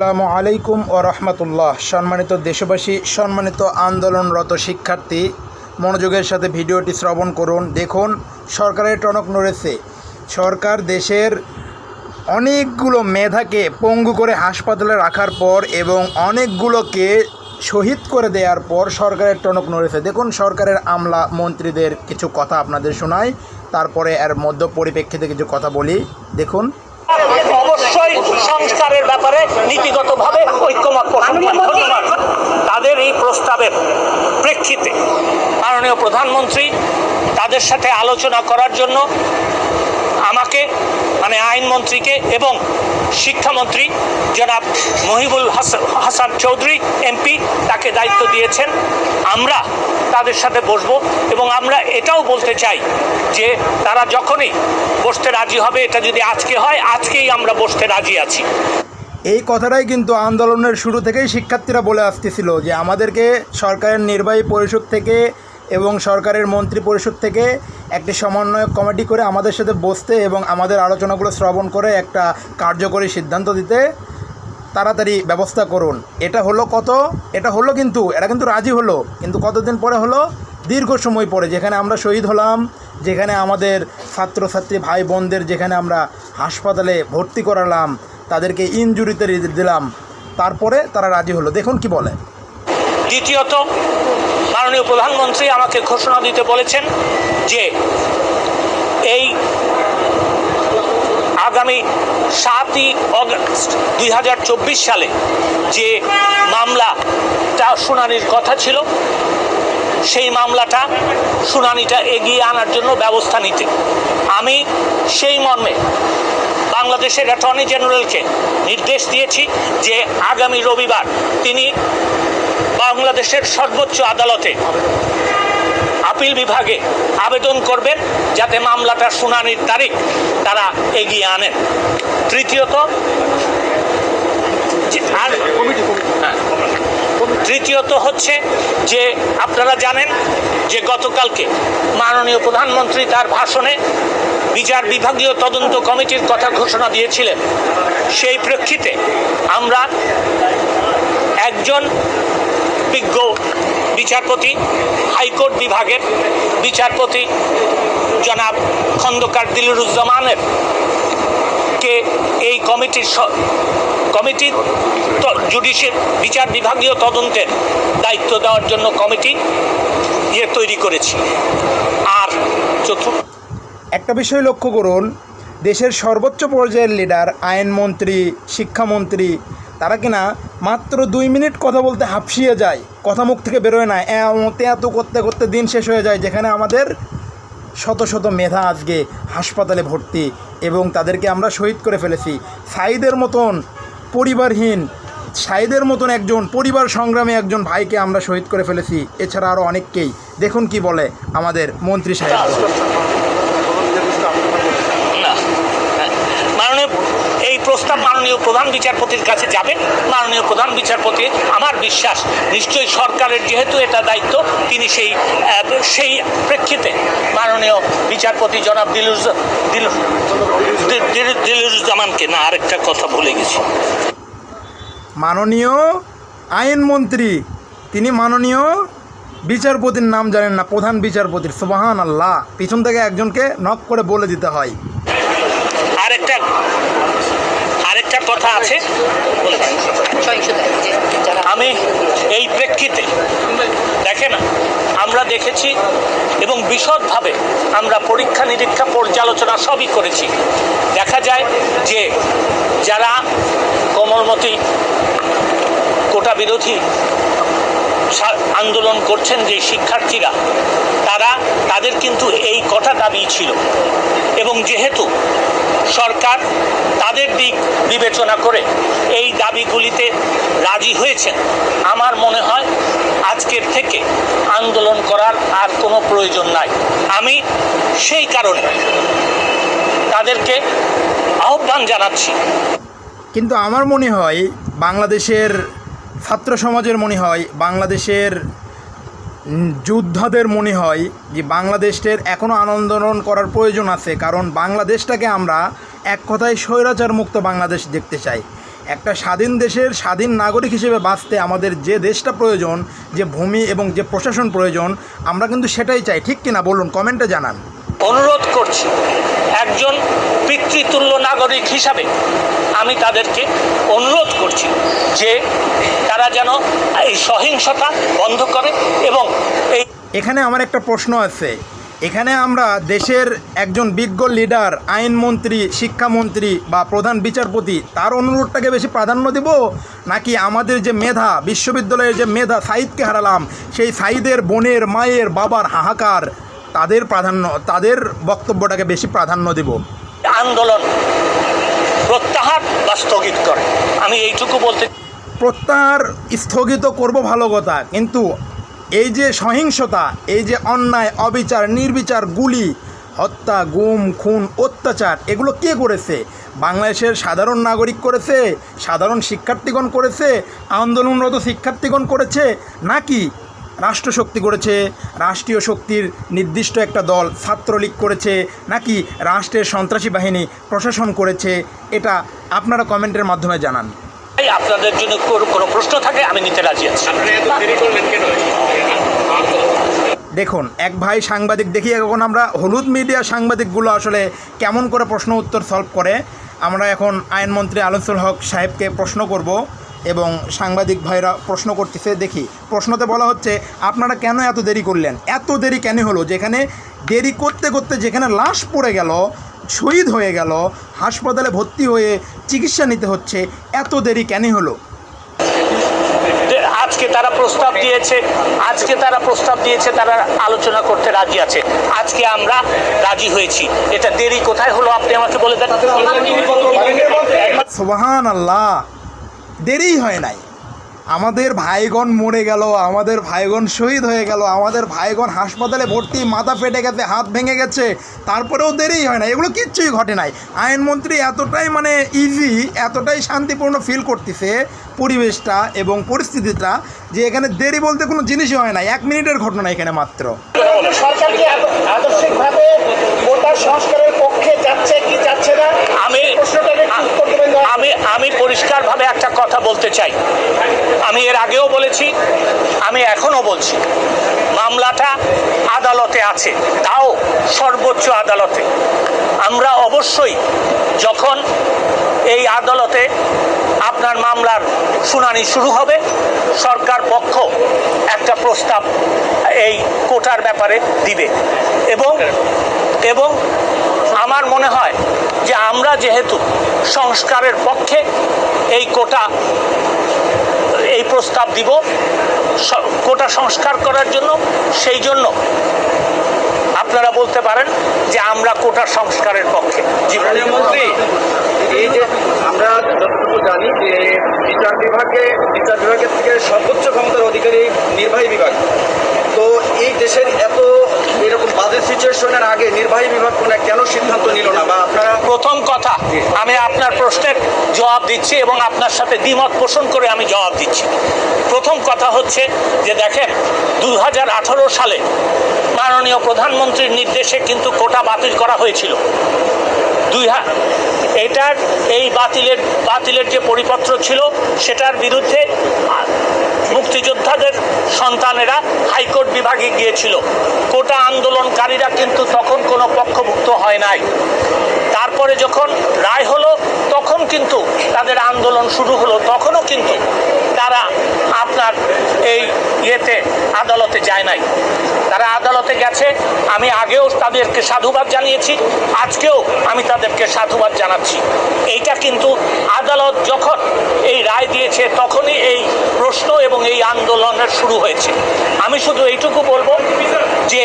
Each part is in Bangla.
আসসালামু আলাইকুম ও রহমতুল্লাহ। সম্মানিত দেশবাসী, সম্মানিত আন্দোলনরত শিক্ষার্থী, মনোযোগের সাথে ভিডিওটি শ্রবণ করুন। দেখুন, সরকারের টনক নড়েছে। সরকার দেশের অনেকগুলো মেধাকে পঙ্গু করে হাসপাতালে রাখার পর এবং অনেকগুলোকে শহীদ করে দেওয়ার পর সরকারের টনক নড়েছে। দেখুন, সরকারের আমলা মন্ত্রীদের কিছু কথা আপনাদের শোনায় তারপরে এর মধ্য পরিপ্রেক্ষিতে কিছু কথা বলি। দেখুন। অবশ্যই সংস্কারের ব্যাপারে নীতিগতভাবে ঐক্যমত পোষণ ধন্যবাদ। তাদের এই প্রস্তাবের প্রেক্ষিতে মাননীয় প্রধানমন্ত্রী তাদের সাথে আলোচনা করার জন্য আমাকে মানে আইনমন্ত্রীকে এবং শিক্ষামন্ত্রী জনাব মহিবুল হাসান চৌধুরী, এমপি, তাকে দায়িত্ব দিয়েছেন। আমরা তাদের সাথে বসবো এবং আমরা এটাও বলতে চাই যে তারা যখনই বসতে রাজি হবে, এটা যদি আজকে হয়, আজকেই আমরা বসতে রাজি আছি। এই কথাটাই কিন্তু আন্দোলনের শুরু থেকেই শিক্ষার্থীরা বলে আসতেছিল যে আমাদেরকে সরকারের নির্বাহী পরিষদ থেকে এবং সরকারের মন্ত্রী পরিষদ থেকে একটি সমন্বয়ক কমিটি করে আমাদের সাথে বসতে এবং আমাদের আলোচনাগুলো শ্রবণ করে একটা কার্যকরী সিদ্ধান্ত দিতে তাড়াতাড়ি ব্যবস্থা করুন। এটা হলো কত? এটা হলো কিন্তু, এটা কিন্তু রাজি হলো, কিন্তু কতদিন পরে হলো? দীর্ঘ সময় পরে, যেখানে আমরা শহীদ হলাম, যেখানে আমাদের ছাত্রছাত্রী ভাই বোনদের যেখানে আমরা হাসপাতালে ভর্তি করালাম, তাদেরকে ইনজুরিতে দিলাম, তারপরে তারা রাজি হলো। দেখুন কি বলে। দ্বিতীয়ত মাননীয় প্রধানমন্ত্রী আমাকে ঘোষণা দিতে বলেছেন যে এই আগামী সাতই অগস্ট দুই হাজার চব্বিশ সালে যে মামলাটা শুনানির কথা ছিল, সেই মামলাটা শুনানিটা এগিয়ে আনার জন্য ব্যবস্থা নিতে। আমি সেই মর্মে বাংলাদেশের অ্যাটর্নি জেনারেলকে নির্দেশ দিয়েছি যে আগামী রবিবার তিনি বাংলাদেশের সর্বোচ্চ আদালতে আপিল বিভাগে আবেদন করবেন যাতে মামলাটার শুনানির তারিখ তারা এগিয়ে আনেন তৃতীয়ত। তৃতীয়ত হচ্ছে যে আপনারা জানেন যে গতকালকে মাননীয় প্রধানমন্ত্রী তার ভাষণে বিচার বিভাগীয় তদন্ত কমিটির কথা ঘোষণা দিয়েছিলেন সেই প্রেক্ষিতে আমরা একজন বিজ্ঞ বিচারপতি, হাইকোর্ট বিভাগের বিচারপতি জনাব খন্দকার দিলুরুজ্জামানের কে এই কমিটির কমিটির জুডিশিয়াল বিচার বিভাগীয় তদন্তের দায়িত্ব দেওয়ার জন্য কমিটি ইয়ে তৈরি করেছি। আর চতুর্থ একটা বিষয় লক্ষ্য করুন, দেশের সর্বোচ্চ পর্যায়ের লিডার, আইনমন্ত্রী, শিক্ষামন্ত্রী তারা কিনা মাত্র দুই মিনিট কথা বলতে হাঁপসিয়ে যায়, কথা মুখ থেকে বেরোয় না। এত এত করতে করতে দিন শেষ হয়ে যায়, যেখানে আমাদের শত শত মেধা আজকে হাসপাতালে ভর্তি এবং তাদেরকে আমরা শহীদ করে ফেলেছি। সাইদের মতন পরিবারহীন, সাইদের মতন একজন পরিবার সংগ্রামে একজন ভাইকে আমরা শহীদ করে ফেলেছি। এছাড়া আরও অনেককেই। দেখুন কি বলে আমাদের মন্ত্রী সাহেব না হ্যাঁ। মাননীয় এই প্রস্তাব মাননীয় প্রধান বিচারপতির কাছে যাবেন। মাননীয় প্রধান বিচারপতি আমার বিশ্বাস নিশ্চয়ই সরকারের যেহেতু এটা দায়িত্ব তিনি সেই সেই প্রেক্ষিতে মাননীয় বিচারপতি জনাব দিলুর দিলুর- না আরেকটা কথা ভুলে গেছি। মাননীয় আইনমন্ত্রী তিনি মাননীয় বিচারপতির নাম জানেন না প্রধান বিচারপতির সুবাহান আল্লাহ পিছন থেকে একজনকে নক করে বলে দিতে হয়। আরেকটা কথা আছে। আমি এই প্রেক্ষিতে, দেখেন, আমরা দেখেছি এবং বিশদভাবে আমরা পরীক্ষা নিরীক্ষা পর্যালোচনা সবই করেছি। দেখা যায় যে যারা কোমলমতি কোটা বিরোধী আন্দোলন করছেন যে শিক্ষার্থীরা, তারা, তাদের কিন্তু এই কথা দাবি ছিল। এবং যেহেতু সরকার তাদের দিক বিবেচনা করে এই দাবিগুলিতে রাজি হয়েছেন। আমার মনে হয় আজকের থেকে আন্দোলন করার আর কোনো প্রয়োজন নাই। আমি সেই কারণে তাদেরকে আহ্বান জানাচ্ছি। কিন্তু আমার মনে হয় বাংলাদেশের ছাত্র সমাজের মনে হয় বাংলাদেশের যোদ্ধাদের মনে হয় যে বাংলাদেশের এখনও আনন্দন করার প্রয়োজন আছে, কারণ বাংলাদেশটাকে আমরা এক কথায় স্বৈরাচার মুক্ত বাংলাদেশ দেখতে চাই। একটা স্বাধীন দেশের স্বাধীন নাগরিক হিসেবে বাঁচতে আমাদের যে দেশটা প্রয়োজন, যে ভূমি এবং যে প্রশাসন প্রয়োজন, আমরা কিন্তু সেটাই চাই। ঠিক কিনা বলুন, কমেন্টে জানান। অনুরোধ করছি একজন পিতৃতুল্য নাগরিক হিসাবে আমি তাদেরকে অনুরোধ করছি যে তারা যেন এই সহিংসতা বন্ধ করে এবং এই এখানে আমার একটা প্রশ্ন আছে। এখানে আমরা দেশের একজন বিজ্ঞ লিডার, আইনমন্ত্রী, শিক্ষামন্ত্রী বা প্রধান বিচারপতি, তার অনুরোধটাকে বেশি প্রাধান্য দেব? নাকি আমাদের যে মেধা, বিশ্ববিদ্যালয়ের যে মেধা, সাইদকে হারালাম, সেই সাইদের বোনের, মায়ের, বাবার হাহাকার তাদের প্রাধান্য তাদের বক্তব্যটাকে বেশি প্রাধান্য দেব। আন্দোলন প্রত্যাহার বা স্থগিত করে। আমি এইটুকু বলতে প্রত্যাহার স্থগিত করব ভালো কথা কিন্তু এই যে সহিংসতা এই যে অন্যায় অবিচার নির্বিচার গুলি হত্যা গুম খুন অত্যাচার এগুলো কে করেছে? বাংলাদেশের সাধারণ নাগরিক করেছে? সাধারণ শিক্ষার্থীগণ করেছে? আন্দোলনরত শিক্ষার্থীগণ করেছে? নাকি রাষ্ট্রশক্তি করেছে রাষ্ট্রীয় শক্তির নির্দিষ্ট একটা দল ছাত্রলীগ করেছে নাকি রাষ্ট্রের সন্ত্রাসী বাহিনী প্রশাসন করেছে এটা আপনারা কমেন্টের মাধ্যমে জানান। আপনাদের জন্য কোনো- কোনো প্রশ্ন থাকে আমি নিতে রাজি আছি। দেখুন এক ভাই সাংবাদিক দেখি এখন আমরা হলুদ মিডিয়া সাংবাদিকগুলো আসলে কেমন করে প্রশ্ন উত্তর সলভ করে আমরা এখন আইনমন্ত্রী আলোচুল হক সাহেবকে প্রশ্ন করব। এবং সাংবাদিক ভাইরা প্রশ্ন করতেছে দেখি। প্রশ্নতে বলা হচ্ছে আপনারা কেন এত দেরি করলেন? এত দেরি কেন হলো? যেখানে দেরি করতে করতে যেখানে লাশ পড়ে গেল শহীদ হয়ে গেল হাসপাতালে ভর্তি হয়ে চিকিৎসা নিতে হচ্ছে এত দেরি কেন হলো? আজকে তারা প্রস্তাব দিয়েছে আজকে তারা প্রস্তাব দিয়েছে তারা আলোচনা করতে রাজি আছে। আজকে আমরা রাজি হয়েছি। এটা দেরি কোথায় হলো আপনি আমাকে বলে দেন। সোবাহান আল্লাহ দেরি হয় নাই। আমাদের ভাইগণ মরে গেল, আমাদের ভাইগণ শহীদ হয়ে গেল, আমাদের ভাইগণ হাসপাতালে ভর্তি, মাথা ফেটে গেছে, হাত ভেঙে গেছে, তারপরেও দেরি হয় না এগুলো কিচ্ছুই ঘটে নাই। আইনমন্ত্রী এতটাই মানে ইজি এতটাই শান্তিপূর্ণ ফিল করতেছে পরিবেশটা এবং পরিস্থিতিটা যে এখানে দেরি বলতে কোনো জিনিসই হয় না এক মিনিটের ঘটনা এখানে মাত্র। সরকার কি আদর্শিকভাবে গোটা সংস্কারের পক্ষে যাচ্ছে কি যাচ্ছে না? আমি। আমি আমি পরিষ্কারভাবে একটা কথা বলতে চাই। আমি এর আগেও বলেছি আমি এখনও বলছি মামলাটা আদালতে আছে তাও সর্বোচ্চ আদালতে। আমরা অবশ্যই যখন এই আদালতে আপনার মামলার শুনানি শুরু হবে। সরকার পক্ষ একটা প্রস্তাব এই কোটার ব্যাপারে দিবে। এবং এবং আমার মনে হয় যে আমরা যেহেতু সংস্কারের পক্ষে এই কোটা, এই প্রস্তাব দিব কোটা সংস্কার করার জন্য, সেই জন্য আপনারা বলতে পারেন যে আমরা কোটা সংস্কারের পক্ষে। মন্ত্রী এই যে আমরা যতটুকু জানি যে বিচার বিভাগে বিচার বিভাগের থেকে সর্বোচ্চ ক্ষমতার অধিকারী নির্বাহী বিভাগ। তো এই দেশের সিচুয়েশনের আগে নির্বাহী বিভাগ কোনো কেন সিদ্ধান্ত নিল না? বা আপনারা প্রথম কথা আমি আপনার প্রশ্নের জবাব দিচ্ছি এবং আপনার সাথে দ্বিমত পোষণ করে আমি জবাব দিচ্ছি। প্রথম কথা হচ্ছে যে দেখেন দু হাজার আঠারো সালে মাননীয় প্রধানমন্ত্রীর নির্দেশে কিন্তু কোটা বাতিল করা হয়েছিল। দুই হা- এটার এই বাতিলের বাতিলের যে পরিপত্র ছিল, সেটার বিরুদ্ধে মুক্তিযোদ্ধাদের সন্তানেরা হাইকোর্ট বিভাগে গিয়েছিল। কোটা আন্দোলনকারীরা কিন্তু তখন কোনো পক্ষভুক্ত হয় নাই। তারপরে যখন রায় হলো, তখন কিন্তু তাদের আন্দোলন শুরু হলো। তখনও কিন্তু তারা আপনার এই ইয়েতে আদালতে যায় নাই। তারা আদালতে গেছে, আমি আগেও তাদেরকে সাধুবাদ জানিয়েছি, আজকেও আমি তাদেরকে সাধুবাদ জানাচ্ছি। এইটা কিন্তু আদালত যখন এই রায় দিয়েছে, তখনই এই প্রশ্ন এবং এই আন্দোলনের শুরু হয়েছে। আমি শুধু এইটুকু বলব যে,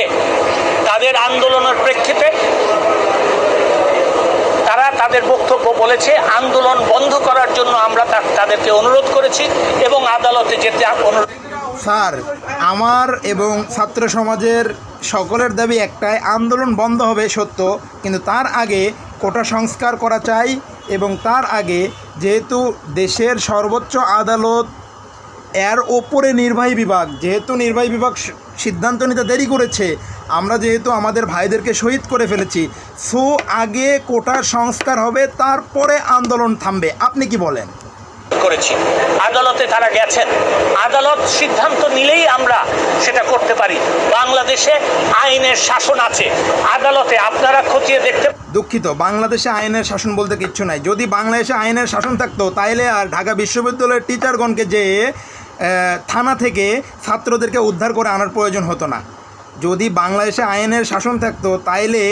তাদের আন্দোলনের প্রেক্ষিতে তারা তাদের বক্তব্য বলেছে, আন্দোলন বন্ধ করার জন্য আমরা তাদেরকে অনুরোধ করেছি এবং আদালতে যেতে অনুরোধ স্যার, আমার এবং ছাত্র সমাজের সকলের দাবি একটাই, আন্দোলন বন্ধ হবে, সত্য। কিন্তু তার আগে কোটা সংস্কার করা চাই এবং তার আগে যেহেতু দেশের সর্বোচ্চ আদালত এর ওপরে নির্বাহী বিভাগ, যেহেতু নির্বাহী বিভাগ সিদ্ধান্ত নিতে দেরি করেছে, আমরা যেহেতু আমাদের ভাইদেরকে শহীদ করে ফেলেছি, সো আগে কোটার সংস্কার হবে, তারপরে আন্দোলন থামবে। আপনি কি বলেন? করেছি। আদালতে তারা গেছেন। আদালত সিদ্ধান্ত নিলেই আমরা সেটা করতে পারি। বাংলাদেশে আইনের শাসন আছে। আদালতে আপনারা খতিয়ে দেখতে দুঃখিত, বাংলাদেশে আইনের শাসন বলতে কিচ্ছু নাই। যদি বাংলাদেশে আইনের শাসন থাকতো, তাইলে আর ঢাকা বিশ্ববিদ্যালয়ের টিচারগণকে যে থানা থেকে ছাত্রদেরকে উদ্ধার করে আনার প্রয়োজন হতো না। যদি বাংলাদেশে আইনের শাসন থাকতো, তাইলে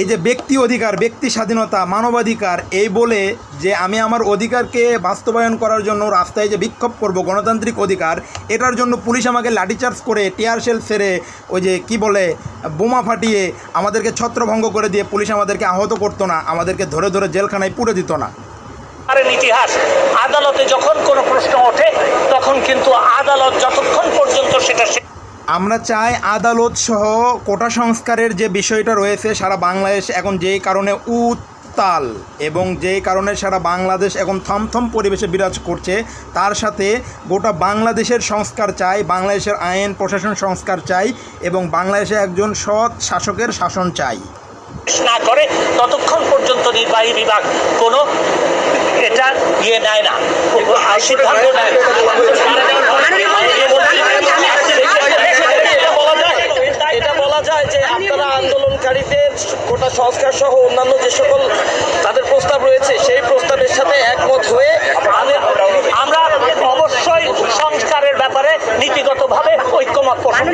এই যে ব্যক্তি অধিকার, ব্যক্তি স্বাধীনতা, মানবাধিকার, এই বলে যে আমি আমার অধিকারকে বাস্তবায়ন করার জন্য রাস্তায় যে বিক্ষোভ করব, গণতান্ত্রিক অধিকার, এটার জন্য পুলিশ আমাকে লাঠিচার্জ করে, টিয়ার শেল সেরে ওই যে কি বলে, বোমা ফাটিয়ে আমাদেরকে ছত্রভঙ্গ করে দিয়ে পুলিশ আমাদেরকে আহত করতো না, আমাদেরকে ধরে ধরে জেলখানায় পুরে দিত না। ইতিহাস, আদালতে যখন কোনো প্রশ্ন ওঠে, তখন কিন্তু আদালত যতক্ষণ পর্যন্ত সেটা আমরা চাই আদালত সহ কোটা সংস্কারের যে বিষয়টা রয়েছে সারা বাংলাদেশ এখন যেই কারণে উত্তাল এবং যেই কারণে সারা বাংলাদেশ এখন থমথম পরিবেশে বিরাজ করছে তার সাথে গোটা বাংলাদেশের সংস্কার চাই বাংলাদেশের আইন প্রশাসন সংস্কার চাই এবং বাংলাদেশে একজন সৎ শাসকের শাসন চাই। না করে ততক্ষণ পর্যন্ত নির্বাহী বিভাগ কোনো এটা ইয়ে নেয় না। সিদ্ধান্ত নেয় না। নারীদের কোটা সংস্কার সহ অন্যান্য যে সকল তাদের প্রস্তাব রয়েছে সেই প্রস্তাবের সাথে একমত হয়ে আমরা অবশ্যই সংস্কারের ব্যাপারে নীতিগতভাবে ঐক্যমত পোষণ